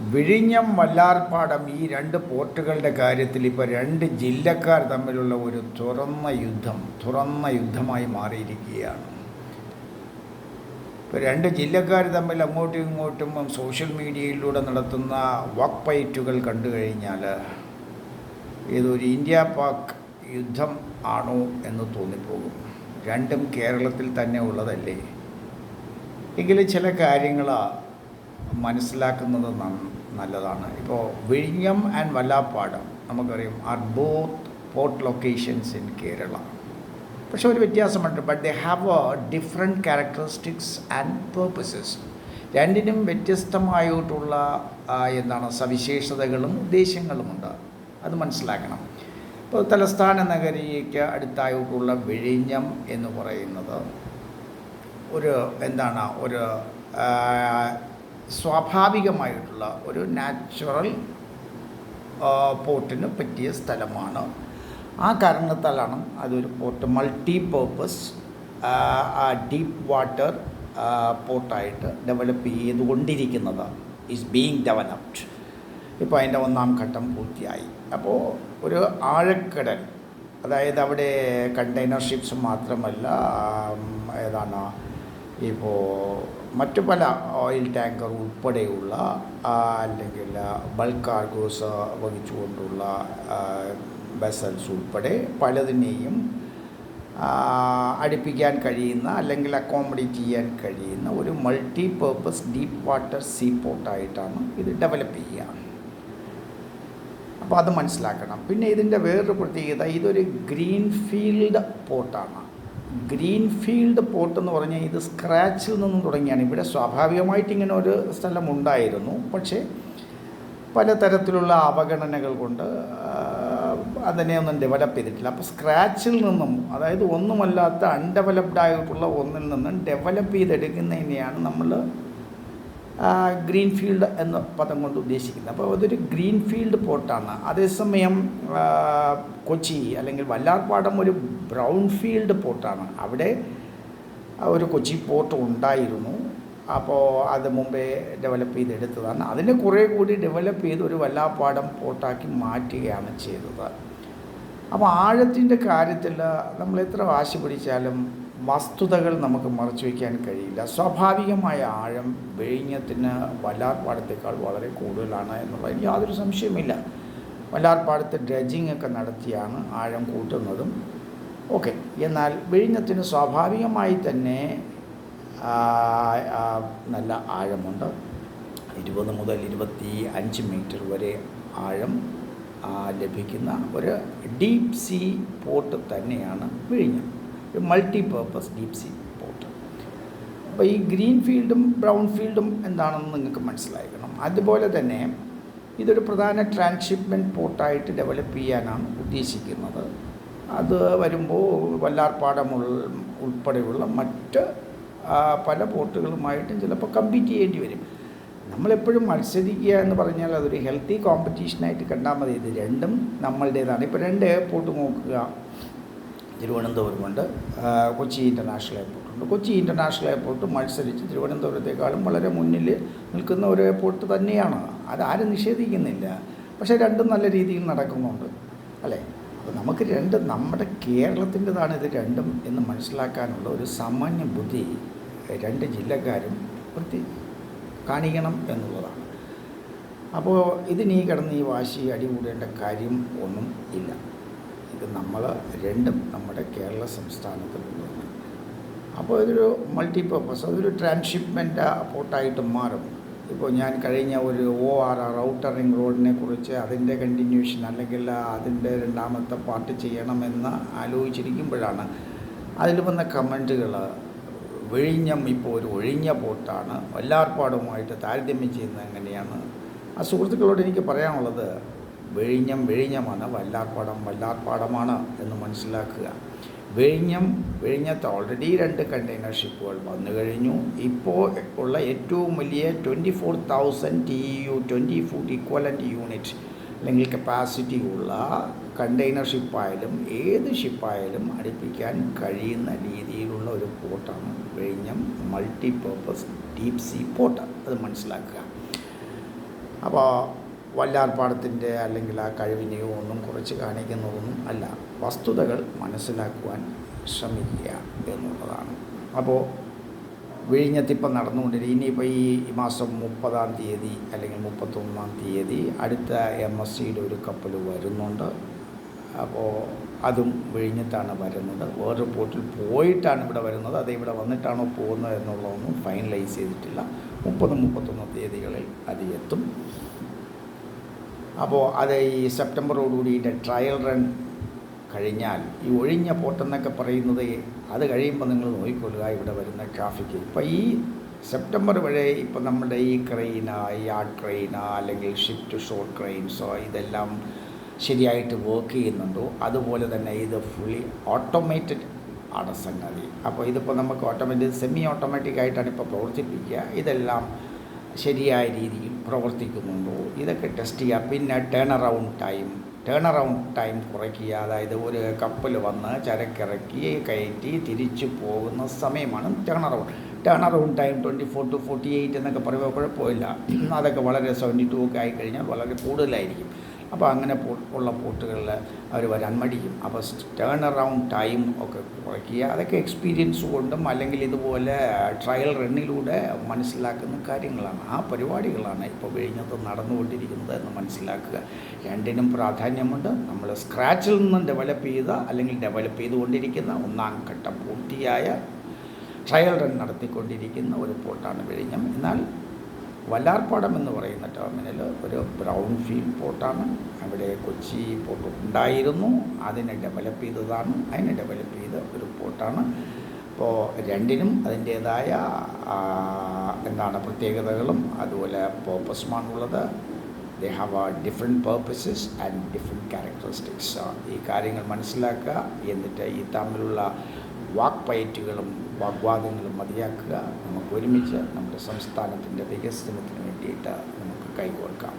വിഴിഞ്ഞം വല്ലാർപാടം ഈ രണ്ട് പോർട്ടുകളുടെ കാര്യത്തിൽ ഇപ്പോൾ രണ്ട് ജില്ലക്കാർ തമ്മിലുള്ള ഒരു തുറന്ന യുദ്ധം തുറന്ന യുദ്ധമായി മാറിയിരിക്കുകയാണ്. ഇപ്പോൾ രണ്ട് ജില്ലക്കാർ തമ്മിൽ അങ്ങോട്ടും ഇങ്ങോട്ടും സോഷ്യൽ മീഡിയയിലൂടെ നടത്തുന്ന വാക്ക് ഫൈറ്റുകൾ കണ്ടു കഴിഞ്ഞാൽ ഇതൊരു ഇന്ത്യ പാക് യുദ്ധം ആണോ എന്ന് തോന്നിപ്പോകും. രണ്ടും കേരളത്തിൽ തന്നെ ഉള്ളതല്ലേ? എങ്കിലും ചില കാര്യങ്ങൾ മനസ്സിലാക്കുന്നത് നല്ലതാണ്. ഇപ്പോൾ വിഴിഞ്ഞം ആൻഡ് വല്ലാപ്പാടം നമുക്കറിയാം are both port locations in Kerala പക്ഷെ ഒരു വ്യത്യാസമുണ്ട്. But they have a different characteristics and purposes രണ്ടിനും വ്യത്യസ്തമായിട്ടുള്ള എന്താണ് സവിശേഷതകളും ഉദ്ദേശങ്ങളുമുണ്ട് അത് മനസ്സിലാക്കണം. ഇപ്പോൾ തലസ്ഥാന നഗരിക്ക് അടുത്തായിട്ടുള്ള വിഴിഞ്ഞം എന്ന് പറയുന്നത് ഒരു എന്താണ് ഒരു സ്വാഭാവികമായിട്ടുള്ള ഒരു നാച്ചുറൽ പോർട്ടിന് പറ്റിയ സ്ഥലമാണ്. ആ കാരണത്താലാണ് അതൊരു port multi purpose deep water പോർട്ടായിട്ട് ഡെവലപ്പ് ചെയ്തുകൊണ്ടിരിക്കുന്നത്. ഈസ് ബീങ് ഡെവലപ്ഡ് ഇപ്പോൾ അതിന്റെ ഒന്നാം ഘട്ടം പൂർത്തിയായി. അപ്പോൾ ഒരു ആഴക്കടൽ അതായത് അവിടെ കണ്ടെയ്നർ ഷിപ്സ് മാത്രമല്ല ഏതാണ് ഇപ്പോൾ മറ്റു പല ഓയിൽ ടാങ്കർ ഉൾപ്പെടെയുള്ള അല്ലെങ്കിൽ ബൾക്ക് കാർഗോസ് വഹിച്ചുകൊണ്ടുള്ള ബസൽസ് ഉൾപ്പെടെ പലതിനെയും അടുപ്പിക്കാൻ കഴിയുന്ന അല്ലെങ്കിൽ അക്കോമഡേറ്റ് ചെയ്യാൻ കഴിയുന്ന ഒരു multi purpose deep water sea പോർട്ടായിട്ടാണ് ഇത് ഡെവലപ്പ് ചെയ്യുക. അപ്പോൾ അത് മനസ്സിലാക്കണം. പിന്നെ ഇതിന്റെ വേറൊരു പ്രത്യേകത ഇതൊരു ഗ്രീൻ ഫീൽഡ് പോർട്ടാണ് ഗ്രീൻ ഫീൽഡ് പോർട്ട് എന്ന് പറഞ്ഞാൽ ഇത് സ്ക്രാച്ചിൽ നിന്നും തുടങ്ങിയാണ്. ഇവിടെ സ്വാഭാവികമായിട്ട് ഇങ്ങനെ ഒരു സ്ഥലം ഉണ്ടായിരുന്നു. പക്ഷേ പലതരത്തിലുള്ള അവഗണനകൾ കൊണ്ട് അതിനെ ഒന്നും ഡെവലപ്പ് ചെയ്തിട്ടില്ല. അപ്പോൾ സ്ക്രാച്ചിൽ നിന്നും അതായത് ഒന്നുമല്ലാത്ത അൺഡെവലപ്ഡ് ആയിട്ടുള്ള ഒന്നിൽ നിന്നും ഡെവലപ്പ് ചെയ്തെടുക്കുന്നതിനെയാണ് നമ്മൾ ഗ്രീൻ ഫീൽഡ് എന്ന പദം കൊണ്ട് ഉദ്ദേശിക്കുന്നത്. അപ്പോൾ അതൊരു ഗ്രീൻ ഫീൽഡ് പോർട്ടാണ്. അതേസമയം കൊച്ചി അല്ലെങ്കിൽ വല്ലാർപാടം ഒരു ബ്രൗൺ ഫീൽഡ് പോർട്ടാണ്. അവിടെ ഒരു കൊച്ചി പോർട്ട് ഉണ്ടായിരുന്നു. അപ്പോൾ അത് മുമ്പേ ഡെവലപ്പ് ചെയ്തെടുത്തതാണ്. അതിനെ കുറേ കൂടി ഡെവലപ്പ് ചെയ്ത് ഒരു വല്ലാപ്പാടം പോർട്ടാക്കി മാറ്റുകയാണ് ചെയ്തത്. അപ്പോൾ ആഴത്തിന്റെ കാര്യത്തിൽ നമ്മൾ എത്ര വാശി പിടിച്ചാലും വസ്തുതകൾ നമുക്ക് മറച്ചു വയ്ക്കാൻ കഴിയില്ല. സ്വാഭാവികമായ ആഴം വിഴിഞ്ഞത്തിന് വല്ലാർപാടത്തേക്കാൾ വളരെ കൂടുതലാണ് എന്നുള്ളതിന് യാതൊരു സംശയമില്ല വല്ലാർപാടത്ത് ഡ്രഡ്ജിങ് ഒക്കെ നടത്തിയാണ് ആഴം കൂട്ടുന്നതും. ഓക്കെ എന്നാൽ വിഴിഞ്ഞത്തിന് സ്വാഭാവികമായി തന്നെ നല്ല ആഴമുണ്ട്. ഇരുപത് മുതൽ ഇരുപത്തി അഞ്ച് മീറ്റർ വരെ ആഴം ലഭിക്കുന്ന ഒരു ഡീപ് സീ പോർട്ട് തന്നെയാണ് വിഴിഞ്ഞം ഒരു multi purpose deep sea port അപ്പോൾ ഈ ഗ്രീൻ ഫീൽഡും ബ്രൗൺ ഫീൽഡും എന്താണെന്ന് നിങ്ങൾക്ക് മനസ്സിലാക്കണം അതുപോലെ തന്നെ ഇതൊരു പ്രധാന ട്രാൻസ്ഷിപ്മെന്റ് പോർട്ടായിട്ട് ഡെവലപ്പ് ചെയ്യാനാണ് ഉദ്ദേശിക്കുന്നത്. അത് വരുമ്പോൾ വല്ലാർപ്പാടം ഉൾ- ഉൾപ്പെടെയുള്ള മറ്റ് പല പോർട്ടുകളുമായിട്ടും ചിലപ്പോൾ കമ്പീറ്റ് ചെയ്യേണ്ടി വരും. നമ്മളെപ്പോഴും മത്സരിക്കുക എന്ന് പറഞ്ഞാൽ അതൊരു ഹെൽത്തി കോമ്പറ്റീഷനായിട്ട് കണ്ടാൽ മതി. ഇത് രണ്ടും നമ്മളുടേതാണ്. ഇപ്പോൾ രണ്ട് എയർപോർട്ട് നോക്കുക. തിരുവനന്തപുരമുണ്ട്. കൊച്ചി ഇന്റർനാഷണൽ എയർപോർട്ടുണ്ട്. കൊച്ചി ഇന്റർനാഷണൽ എയർപോർട്ട് മത്സരിച്ച് തിരുവനന്തപുരത്തേക്കാളും വളരെ മുന്നിൽ നിൽക്കുന്ന ഒരു എയർപോർട്ട് തന്നെയാണ്. അതാരും നിഷേധിക്കുന്നില്ല. പക്ഷേ രണ്ടും നല്ല രീതിയിൽ നടക്കുന്നുണ്ട്. അല്ലേ? അപ്പോൾ നമുക്ക് രണ്ട് നമ്മുടെ കേരളത്തിന്റെതാണ് ഇത് രണ്ടും എന്ന് മനസ്സിലാക്കാനുള്ള ഒരു സാമാന്യ ബുദ്ധി രണ്ട് ജില്ലക്കാരും വൃത്തി കാണിക്കണം എന്നുള്ളതാണ്. അപ്പോൾ ഇതിനീ കിടന്ന് ഈ വാശി അടികൂടേണ്ട കാര്യം ഒന്നും ഇല്ല. ഇത് നമ്മൾ രണ്ടും നമ്മുടെ കേരള സംസ്ഥാനത്തിലുള്ളതാണ് അപ്പോൾ ഇതൊരു മൾട്ടി പർപ്പസ് അതൊരു ട്രാൻസ്ഷിപ്മെന്റ് പോർട്ടായിട്ട് മാറും. ഇപ്പോൾ ഞാൻ കഴിഞ്ഞ ഒരു O R R outer ring റോഡിനെ കുറിച്ച് അതിന്റെ കണ്ടിന്യൂഷൻ അല്ലെങ്കിൽ അതിന്റെ രണ്ടാമത്തെ പാർട്ട് ചെയ്യണമെന്ന് ആലോചിച്ചിരിക്കുമ്പോഴാണ് അതിൽ വന്ന കമന്റുകൾ വിഴിഞ്ഞം ഇപ്പോൾ ഒരു ഒഴിഞ്ഞ പോർട്ടാണ് വല്ലാർപ്പാടുമായിട്ട് താരതമ്യം ചെയ്യുന്നത് എങ്ങനെയാണ്? ആ സുഹൃത്തുക്കളോട് എനിക്ക് പറയാനുള്ളത് വിഴിഞ്ഞം വിഴിഞ്ഞമാണ് വല്ലാർപ്പാടം വല്ലാർപ്പാടമാണ് എന്ന് മനസ്സിലാക്കുക. വിഴിഞ്ഞം വിഴിഞ്ഞത്ത് ഓൾറെഡി രണ്ട് കണ്ടെയ്നർ ഷിപ്പുകൾ വന്നു കഴിഞ്ഞു. ഇപ്പോൾ ഉള്ള ഏറ്റവും വലിയ twenty four thousand T U twenty foot equivalent unit അല്ലെങ്കിൽ കപ്പാസിറ്റി ഉള്ള കണ്ടെയ്നർ ഷിപ്പായാലും ഏത് ഷിപ്പായാലും അടുപ്പിക്കാൻ കഴിയുന്ന രീതിയിലുള്ള ഒരു പോർട്ടാണ് വിഴിഞ്ഞം multi purpose deep sea port അത് മനസ്സിലാക്കുക. അപ്പോൾ വല്ലാർപ്പാടത്തിന്റെ അല്ലെങ്കിൽ ആ കഴിവിനെയോ ഒന്നും കുറച്ച് കാണിക്കുന്നതൊന്നും അല്ല. വസ്തുതകൾ മനസ്സിലാക്കുവാൻ ശ്രമിക്കുക എന്നുള്ളതാണ്. അപ്പോൾ വിഴിഞ്ഞത്തിപ്പം നടന്നുകൊണ്ടിരിക്കും ഇനിയിപ്പോൾ ഈ മാസം മുപ്പതാം തീയതി അല്ലെങ്കിൽ മുപ്പത്തൊന്നാം തീയതി അടുത്ത എം എസ് സിയുടെ ഒരു കപ്പൽ വരുന്നുണ്ട്. അപ്പോൾ അതും വിഴിഞ്ഞത്താണ് വരുന്നത്. വേറൊരു പോർട്ടിൽ പോയിട്ടാണ് ഇവിടെ വരുന്നത്. അത് ഇവിടെ വന്നിട്ടാണോ പോകുന്നത് എന്നുള്ളതൊന്നും ഫൈനലൈസ് ചെയ്തിട്ടില്ല. മുപ്പത് മുപ്പത്തൊന്ന് തീയതികളിൽ അത് എത്തും. അപ്പോൾ അത് ഈ സെപ്റ്റംബറോടുകൂടി ഇതിന്റെ ട്രയൽ റൺ കഴിഞ്ഞാൽ ഈ ഒഴിഞ്ഞ പോട്ടെന്നൊക്കെ പറയുന്നത് അത് കഴിയുമ്പോൾ നിങ്ങൾ നോക്കിക്കൊള്ളുക ഇവിടെ വരുന്ന ട്രാഫിക്ക് ഇപ്പോൾ ഈ സെപ്റ്റംബർ വരെ ഇപ്പം നമ്മുടെ ഈ ക്രെയിന ആ ക്രെയിന അല്ലെങ്കിൽ ഷിഫ്റ്റ് ഷോർട്ട് ക്രെയിൻസോ ഇതെല്ലാം ശരിയായിട്ട് വർക്ക് ചെയ്യുന്നുണ്ടോ? അതുപോലെ തന്നെ ഇത് ഫുള്ളി ഓട്ടോമേറ്റഡ് ആണ് സംഗതി. അപ്പോൾ ഇതിപ്പോൾ നമുക്ക് ഓട്ടോമാറ്റിക് സെമി ഓട്ടോമാറ്റിക് ആയിട്ടാണ് ഇപ്പോൾ പ്രവർത്തിപ്പിക്കുക. ഇതെല്ലാം ശരിയായ രീതിയിൽ പ്രവർത്തിക്കുന്നുണ്ടോ? ഇതൊക്കെ ടെസ്റ്റ് ചെയ്യുക പിന്നെ turn around time turn around time കുറയ്ക്കുക. അതായത് ഒരു കപ്പൽ വന്ന് ചരക്കിറക്കി കയറ്റി തിരിച്ചു പോകുന്ന സമയമാണ് turn around turn around time twenty four to forty eight എന്നൊക്കെ പറയുമ്പോൾ കുഴപ്പമില്ല. അതൊക്കെ വളരെ സെവന്റി ടു ഒക്കെ ആയിക്കഴിഞ്ഞാൽ വളരെ കൂടുതലായിരിക്കും. അപ്പോൾ അങ്ങനെ ഉള്ള പോട്ടുകളിൽ അവർ വരാൻ മടിക്കും. അപ്പോൾ ടേൺ അറൗണ്ട് ടൈം ഒക്കെ കുറയ്ക്കുക. അതൊക്കെ എക്സ്പീരിയൻസ് കൊണ്ടും അല്ലെങ്കിൽ ഇതുപോലെ ട്രയൽ റണ്ണിലൂടെ മനസ്സിലാക്കുന്ന കാര്യങ്ങളാണ്. ആ പരിപാടികളാണ് ഇപ്പോൾ വിഴിഞ്ഞത്ത് നടന്നുകൊണ്ടിരിക്കുന്നത് എന്ന് മനസ്സിലാക്കുക. രണ്ടിനും പ്രാധാന്യമുണ്ട്. നമ്മൾ സ്ക്രാച്ചിൽ നിന്ന് ഡെവലപ്പ് ചെയ്ത അല്ലെങ്കിൽ ഡെവലപ്പ് ചെയ്തുകൊണ്ടിരിക്കുന്ന ഒന്നാം ഘട്ടം പൂർത്തിയായ ട്രയൽ റൺ നടത്തിക്കൊണ്ടിരിക്കുന്ന ഒരു പോട്ടാണ് വിഴിഞ്ഞം എന്നാൽ വല്ലാർപ്പാടം എന്ന് പറയുന്ന ടെർമിനൽ ഒരു ബ്രൗൺ ഫീൽഡ് പോർട്ടാണ് അവിടെ കൊച്ചി പോർട്ട് ഉണ്ടായിരുന്നു. അതിനെ ഡെവലപ്പ് ചെയ്തതാണ്. അതിനെ ഡെവലപ്പ് ചെയ്ത ഒരു പോർട്ടാണ് അപ്പോൾ രണ്ടിനും അതിന്റേതായ എന്താണ് പ്രത്യേകതകളും അതുപോലെ പേർപ്പസുമാണുള്ളത് they have a different purposes and different characteristics ഈ കാര്യങ്ങൾ മനസ്സിലാക്കുക. എന്നിട്ട് ഈ തമ്മിലുള്ള വാക്പയറ്റുകളും വാഗ്വാദങ്ങളും മതിയാക്കുക. നമുക്ക് ഒരുമിച്ച് നമ്മുടെ സംസ്ഥാനത്തിന്റെ വികസനത്തിന് വേണ്ടിയിട്ട് നമുക്ക് കൈകോർക്കാം.